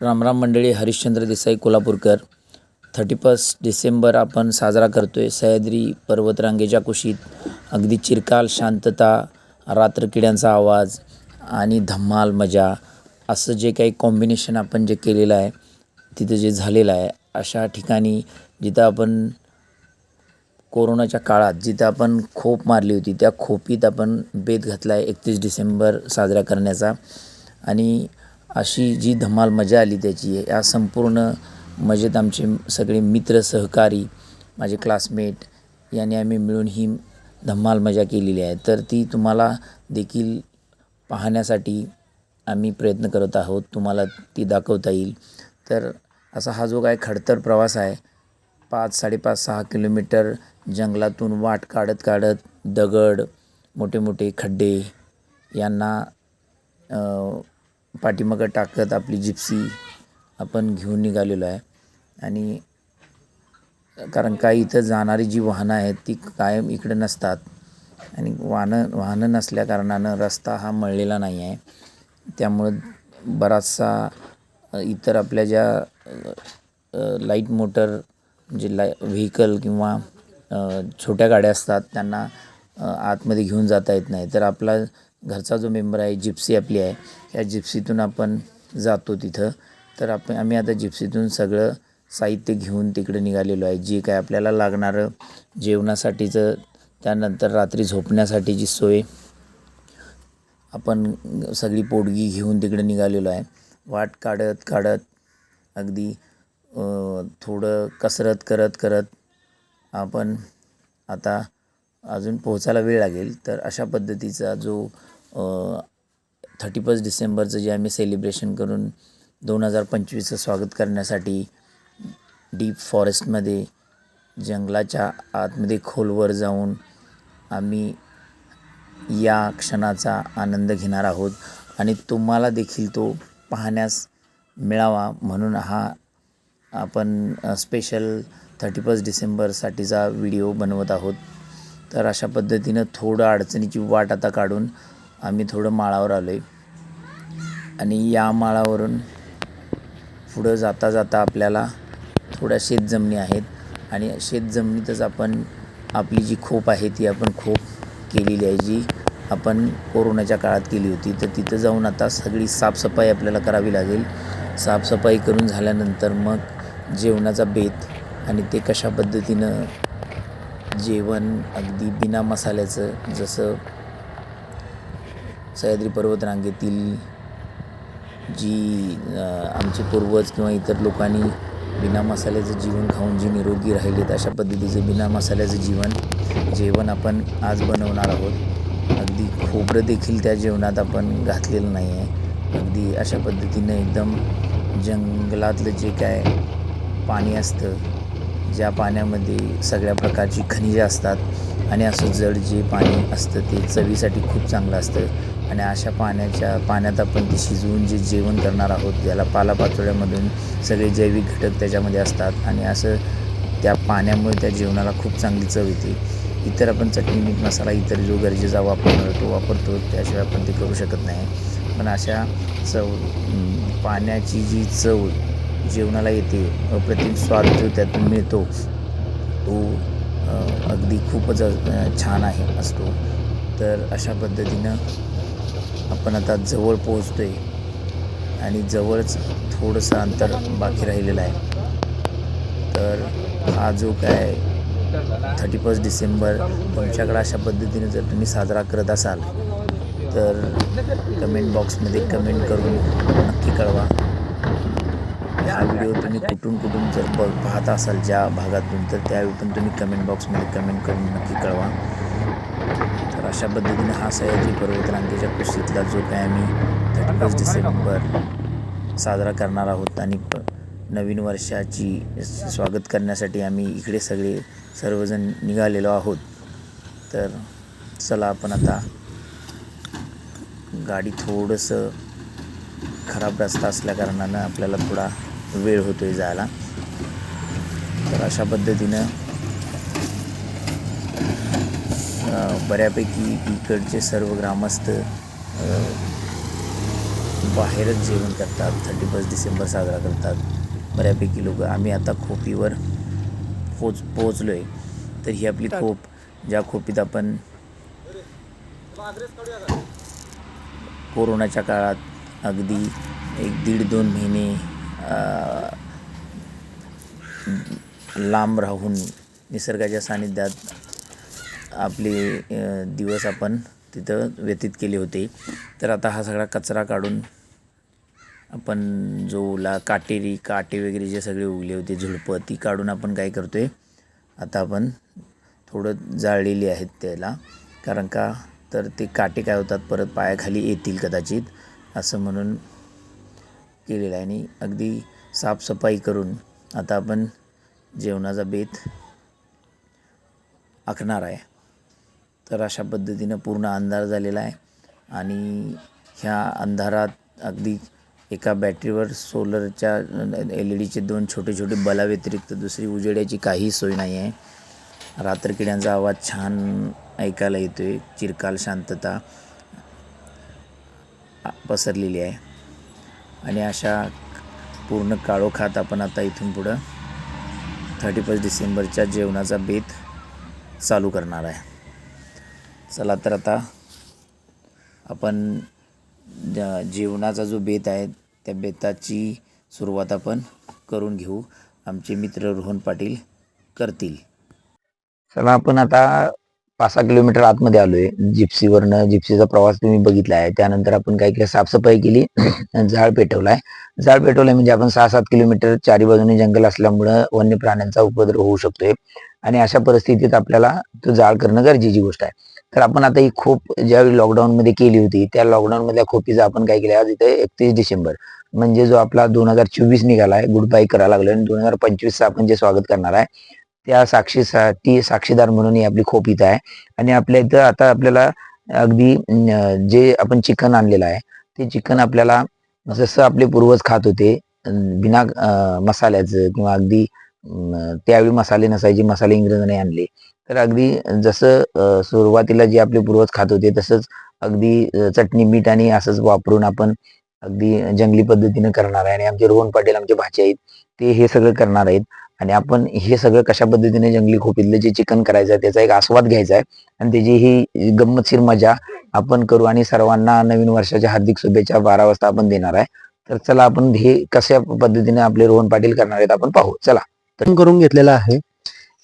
रामराम मंडळी Harishchandra Desai Kolhapurkar. Thirty first December आपण साजरा करतो आहे सह्याद्री पर्वतरांगेच्या कुशीत. अगदी चिरकाल शांतता रात्रकिड्यांचा आवाज आणि धम्माल मजा असं जे काही कॉम्बिनेशन आपण जे केलेलं आहे तिथं जे झालेलं आहे अशा ठिकाणी जिथं आपण कोरोनाच्या काळात जिथं आपण खोप मारली होती त्या खोपीत आपण बेत घातला आहे एकतीस डिसेंबर साजरा करण्याचा. आणि अशी जी धमाल मजा आली त्याची या संपूर्ण मजेत आमचे सगळे मित्र सहकारी माझे क्लासमेट यांनी आम्ही मिळून ही धम्माल मजा केलेली आहे. तर ती तुम्हाला देखील पाहण्यासाठी आम्ही प्रयत्न करत आहोत. तुम्हाला ती दाखवता येईल. तर असा हा जो काय खडतर प्रवास आहे पाच साडेपाच सहा किलोमीटर जंगलातून वाट काढत काढत दगड मोठे मोठे खड्डे यांना पाठीमागं टाकत आपली जिप्सी आपण घेऊन निघालेलो आहे. आणि कारण काही इथं जाणारी जी वाहनं आहेत ती कायम इकडं नसतात. आणि वाहनं वाहनं नसल्याकारणानं रस्ता हा मळलेला नाही आहे. त्यामुळं बराचसा इतर आपल्या ज्या लाइट मोटर म्हणजे लाय व्हेकल किंवा छोट्या गाड्या असतात त्यांना आतमध्ये घेऊन जाता येत नाही. तर आपला घरचा जो मेंबर आहे जिप्सी आपली आहे या जिप्सीतून आपण जातो तिथं. तर आपण आम्ही आता जिप्सीतून सगळं साहित्य घेऊन तिकडे निघालेलो आहे. जे काय आपल्याला लागणारं जेवणासाठीचं त्यानंतर रात्री झोपण्यासाठीची सोय. आपण सगळी पोटगी घेऊन तिकडे निघालेलो आहे. वाट काढत काढत अगदी थोडं कसरत करत करत आपण आता अजून पोहोचायला वेळ लागेल तर अशा पद्धतीचा जो थर्टी फर्स्ट डिसेंबरचं जे आम्ही सेलिब्रेशन करून दोन हजार पंचवीसचं स्वागत करण्यासाठी डीप फॉरेस्टमध्ये जंगलाच्या आतमध्ये खोलवर जाऊन आम्ही या क्षणाचा आनंद घेणार आहोत. आणि तुम्हाला देखील तो पाहण्यास मिळावा म्हणून हा आपण स्पेशल थर्टी फर्स्ट डिसेंबरसाठीचा व्हिडिओ बनवत आहोत. तर अशा पद्धतीनं थोडं अडचणीची वाट आता काढून आम्ही थोडं माळावर आलो आहे आणि या माळावरून पुढं जाता जाता आपल्याला थोड्या शेतजमिनी आहेत. आणि शेतजमिनीतच आपण आपली जी खोप आहे ती आपण खोप केलेली आहे जी आपण कोरोनाच्या काळात केली होती. तर तिथं जाऊन आता सगळी साफसफाई आपल्याला करावी लागेल. साफसफाई करून झाल्यानंतर मग जेवणाचा बेत आणि ते कशा पद्धतीनं जेवण अगदी बिना मसाल्याचं जसं सह्याद्री पर्वतरांगेतील जी आमचे पूर्वज किंवा इतर लोकांनी बिना मसाल्याचं जीवन खाऊन जी निरोगी राहिलेत अशा पद्धतीचं बिना मसाल्याचं जीवन जेवण आपण आज बनवणार आहोत. अगदी खोबरं देखील त्या जेवणात आपण घातलेलं नाही आहे अगदी अशा पद्धतीनं एकदम जंगलातलं जे काय पाणी असतं ज्या पाण्यामध्ये सगळ्या प्रकारची खनिजे असतात आणि असं जड जे पाणी असतं ते चवीसाठी खूप चांगलं असतं. आणि अशा पाण्याच्या पाण्यात आपण ते शिजवून जे जेवण करणार आहोत त्याला पालापाचोळ्यामधून सगळे जैविक घटक त्याच्यामध्ये असतात आणि असं त्या पाण्यामुळे त्या जेवणाला खूप चांगली चव येते. इतर आपण चटणी मीठ मसाला इतर जो गरजेचा वापर तो वापरतो त्याशिवाय आपण ते करू शकत नाही. पण अशा चव पाण्याची जी चव जेवणाला येते. अप्रतिम स्वाद जो त्यातून मिळतो तो अगदी खूपच छान आहे असतो. तर अशा पद्धतीनं आपण आता जवळ पोहोचतो आहे आणि जवळच थोडंसं अंतर बाकी राहिलेलं आहे. तर हा जो काय थर्टी फर्स्ट डिसेंबर तुमच्याकडं अशा पद्धतीने जर तुम्ही साजरा करत असाल तर कमेंट बॉक्समध्ये कमेंट करून नक्की कळवा. हा व्हिडिओ तुम्ही कुठून कुठून जर ब पाहत असाल ज्या भागातून तर त्यावेळी पण तुम्ही कमेंट बॉक्समध्ये कमेंट करून नक्की कळवा. तर अशा पद्धतीने हा सह्याद्री पर्वतरांगेच्या कुस्तीतला जो काय आम्ही थर्टी फर्स्ट डिसेंबर साजरा करणार आहोत आणि प नवीन वर्षाची स्वागत करण्यासाठी आम्ही इकडे सगळे सर्वजण निघालेलो आहोत. तर चला आपण आता गाडी थोडंसं खराब रस्ता असल्याकारणानं आपल्याला थोडा वेळ होतो आहे जायला. तर अशा पद्धतीनं बऱ्यापैकी इकडचे सर्व ग्रामस्थ बाहेरच जेवण करतात. थर्टी फर्स्ट डिसेंबर साजरा करतात. बऱ्यापैकी लोक आम्ही आता खोपीवर पोच पोचलो आहे तर ही आपली खोप ज्या खोपीत आपण कोरोनाच्या काळात अगदी एक दीड दोन महिने लांब राहून निसर्गाच्या सानिध्यात आपले दिवस आपण तिथं व्यतीत केले होते. तर आता हा सगळा कचरा काढून आपण जो ओला काटेरी काटे वगैरे जे सगळे उगले होते झुडपं ती काढून आपण काय करतो आहे आता आपण थोडं जाळलेली आहेत त्याला. कारण का तर ते काटे काय होतात परत पायाखाली येतील कदाचित असं म्हणून केलेला आहे आणि अगदी साफसफाई करून आता आपण जेवणाचा बेत आखणार आहे. तर अशा पद्धतीनं पूर्ण अंधार झालेला आहे आणि ह्या अंधारात अगदी एका बॅटरीवर सोलरच्या एल ई डीचे दोन छोटे छोटे बलाव्यतिरिक्त दुसरी उजेड्याची काही सोय नाही आहे. रात्रकिड्यांचा आवाज छान ऐकायला येतो आहे चिरकाल शांतता पसरलेली आहे. आणि अशा पूर्ण काळोखात आपण आता इथून पुढं थर्टी फर्स्ट डिसेंबरच्या जेवणाचा बेत चालू करणार आहे. चला तर आता आपण ज- जेवणाचा जो बेत आहे त्या बेताची सुरुवात आपण करून घेऊ. आमचे मित्र रोहन पाटील करतील. चला आपण आता पाच सहा किलोमीटर आतमध्ये आलोय. जिप्सीवरनं जिप्सीचा प्रवास तुम्ही बघितला आहे त्यानंतर आपण काय केलं साफसफाई केली. जाळ पेटवलाय. जाळ पेटवलाय म्हणजे आपण सहा सात किलोमीटर चारी बाजूने जंगल असल्यामुळं वन्य प्राण्यांचा उपद्रव होऊ शकतोय. आणि अशा परिस्थितीत आपल्याला तो जाळ करणं गरजेची गोष्ट आहे. तर आपण आता ही खोप ज्यावेळी लॉकडाऊन मध्ये केली होती त्या लॉकडाऊन मधल्या खोपीचा आपण काय केलं आज इथे एकतीस डिसेंबर. म्हणजे जो आपला दोन हजार चोवीस निघाला गुड बाय करायला लागलो आणि दोन हजार पंचवीसचं आपण जे स्वागत करणार आहे त्या साक्षीसाठी साक्षीदार म्हणून ही आपली खोप इथं आहे. आणि आपल्या इथं आता आपल्याला अगदी जे आपण चिकन आणलेलं आहे ते चिकन आपल्याला जसं आपले पूर्वज खात होते बिना मसाल्याचं किंवा अगदी त्यावेळी मसाले नसायचे मसाले इंग्रजांनी आणले. तर अगदी जसं सुरुवातीला जे आपले पूर्वज खात होते तसंच अगदी चटणी मीठ आणि असंच वापरून आपण अगदी जंगली पद्धतीने करणार आहे. आणि आमचे रोहन पाटील आमचे भाचे आहेत ते हे सगळं करणार आहेत. आणि आपण हे सगळं कशा पद्धतीने जंगली खोपीतलं जे चिकन करायचं आहे त्याचा एक आस्वाद घ्यायचा आहे. आणि त्याची ही गंमतशीर मजा आपण करू आणि सर्वांना नवीन वर्षाच्या हार्दिक शुभेच्छा बारा वाजता आपण देणार आहे. तर चला आपण हे कशा पद्धतीने आपले रोहन पाटील करणार आहेत आपण पाहू. चला. करून घेतलेला आहे.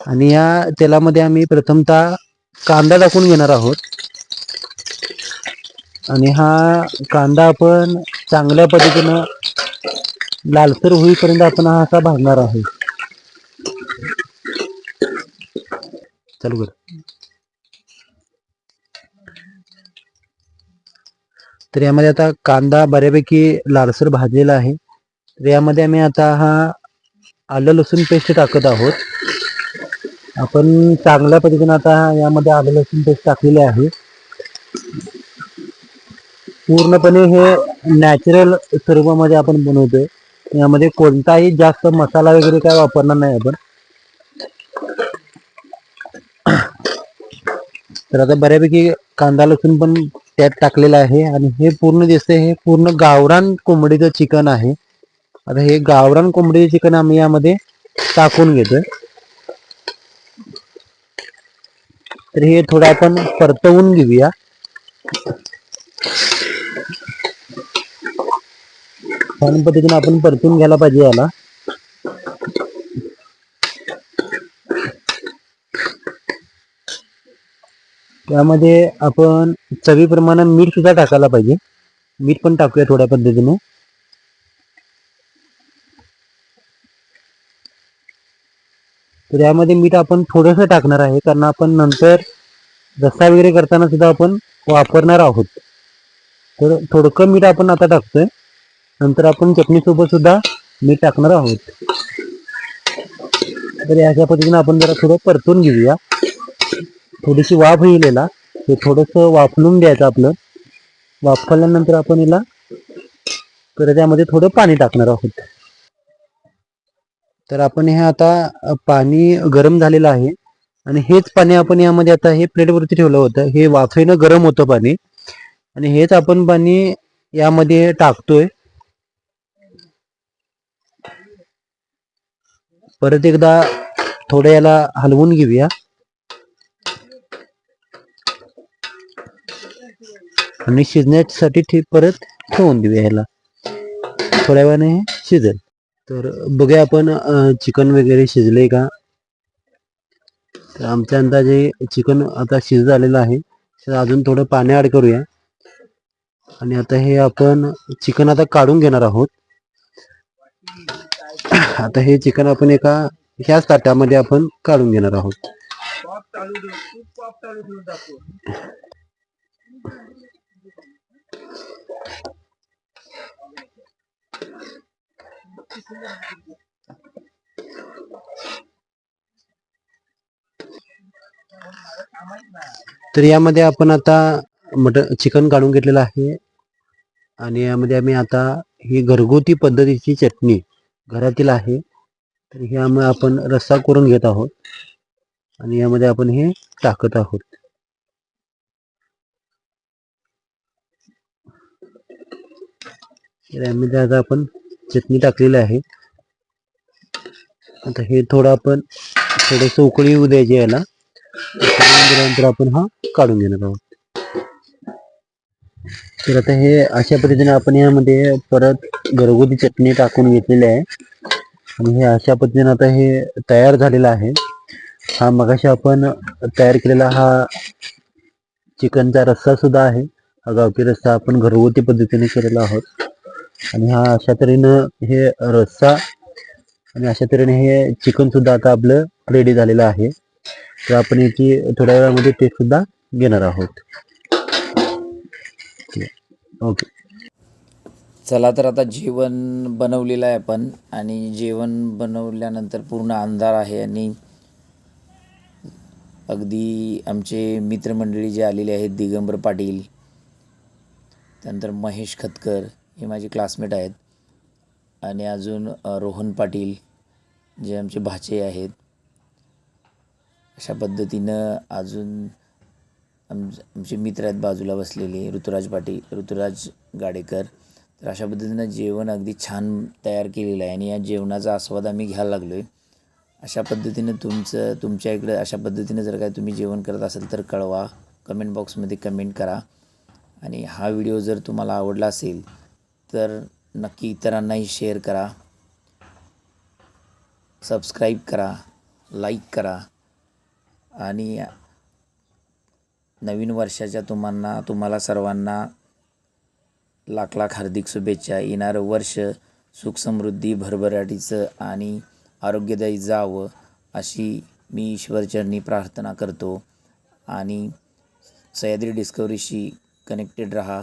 आणि या तेलामध्ये आम्ही प्रथमतः कांदा टाकून घेणार आहोत. आणि हा कांदा आपण चांगल्या पद्धतीनं लालसर होईपर्यंत आपण हा असा भाजणार आहे चालू कर तर यामध्ये आता कांदा बऱ्यापैकी लालसर भाजलेला आहे. तर यामध्ये आम्ही आता हा आलं लसूण पेस्ट टाकत आहोत. आपण चांगल्या पद्धतीने आता यामध्ये आलं लसूण पेस्ट टाकलेली आहे. पूर्णपणे हे नॅचरल स्वरूपामध्ये आपण बनवतोय. यामध्ये कोणताही जास्त मसाला वगैरे काय वापरणार नाही आपण. तर आता बऱ्यापैकी कांदा लसूण पण त्यात टाकलेला आहे आणि हे पूर्ण दिसते हे पूर्ण गावरान कोंबडीचं चिकन आहे. आता हे गावरान कोंबडीचे चिकन आम्ही यामध्ये टाकून घेतोय. तर हे थोडं आपण परतवून घेऊया. छान पद्धतीने आपण परतून घ्यायला पाहिजे याला. त्यामध्ये आपण चवीप्रमाणे मीठ सुद्धा टाकायला पाहिजे. मीठ पण टाकूया थोड्या पद्धतीने. तर यामध्ये मीठ आपण थोडंसं टाकणार आहे कारण आपण नंतर रस्सा वगैरे करताना सुद्धा आपण वापरणार आहोत. तर थोडकं मीठ आपण आता टाकतोय. नंतर आपण चटणी सोबत सुद्धा मीठ टाकणार आहोत. तर अशा पद्धतीने आपण जरा थोडं परतून घेऊया. थोडीशी वाफ येईल याला हे थोडंसं वाफलून द्यायचं आपलं. वाफल्यानंतर आपण याला परत यामध्ये थोडं पाणी टाकणार आहोत. तर आपण हे आता पाणी गरम झालेलं आहे. आणि हेच पाणी आपण यामध्ये आता हे प्लेटवरती ठेवलं होतं. हे वाफेनं गरम होतं पाणी. आणि हेच आपण पाणी यामध्ये टाकतोय. परत एकदा थोडं याला हलवून घेऊया. आणि शिजण्यासाठी ठीक परत ठेवून देऊया ह्याला. थोड्या वेळाने हे शिजेल. तर बघूया आपण चिकन वगैरे शिजले का? तर आमच्या अंदाजे चिकन आता शिज झालेलं आहे. तर अजून थोडं पाणी ॲड करूया. आणि आता हे आपण चिकन आता काढून घेणार आहोत. आता हे चिकन आपण एका ह्याच ताटामध्ये आपण काढून घेणार आहोत. तर यामध्ये आपण आता मटन चिकन काढून घेतलेलं आहे. आणि यामध्ये आम्ही आता ही घरगुती पद्धतीची चटणी घरातील आहे. तर ह्यामुळे आपण रस्सा करून घेत आहोत. आणि यामध्ये आपण हे टाकत आहोत. यामध्ये आता आपण चटणी टाकलेली आहे. आता हे थोडं आपण थोडस उकळी येऊ द्यायची याला. उकळी दिल्यानंतर आपण हा काढून घेणार आहोत. तर आता हे अशा पद्धतीने आपण यामध्ये परत घरगुती चटणी टाकून घेतलेली आहे. आणि हे अशा पद्धतीने आता हे तयार झालेलं आहे. हा मगाशी आपण तयार केलेला हा चिकनचा रस्सा सुद्धा आहे. हा गावठी रस्सा आपण घरगुती पद्धतीने केलेला आहोत. आणि हा अशा तऱ्हेनं हे रस्सा आणि अशा तऱ्हेने हे चिकन सुद्धा आता आपलं रेडी झालेलं आहे. तर आपण याची थोड्या वेळामध्ये टेस्ट सुद्धा घेणार आहोत. ओके चला तर आता जेवण बनवलेलं आहे आपण आणि जेवण बनवल्यानंतर पूर्ण अंधार आहे आणि अगदी आमचे मित्रमंडळी जे आलेले आहेत दिगंबर पाटील त्यानंतर महेश खतकर हे माझे क्लासमेट आहेत. आणि अजून रोहन पाटील जे आमचे भाचे आहेत. अशा पद्धतीनं अजून आम आमचे मित्र आहेत बाजूला बसलेले ऋतुराज पाटील ऋतुराज गाडेकर. तर अशा पद्धतीनं जेवण अगदी छान तयार केलेलं आहे. आणि या जेवणाचा आस्वाद आम्ही घ्यायला लागलो आहे अशा पद्धतीनं तुमचं तुमच्या इकडं अशा पद्धतीनं जर काय तुम्ही जेवण करत असाल तर कळवा. कमेंट बॉक्समध्ये कमेंट करा. आणि हा व्हिडिओ जर तुम्हाला आवडला असेल तर नक्की इतरांनाही शेअर करा. सबस्क्राईब करा लाईक करा. आणि नवीन वर्षाच्या तुम्हाला तुम्हाला सर्वांना लाख लाख हार्दिक शुभेच्छा. येणारं वर्ष सुखसमृद्धी भरभराटीचं आणि आरोग्यदायी जावं अशी मी ईश्वरचरणी प्रार्थना करतो. आणि सह्याद्री डिस्कवरीशी कनेक्टेड रहा.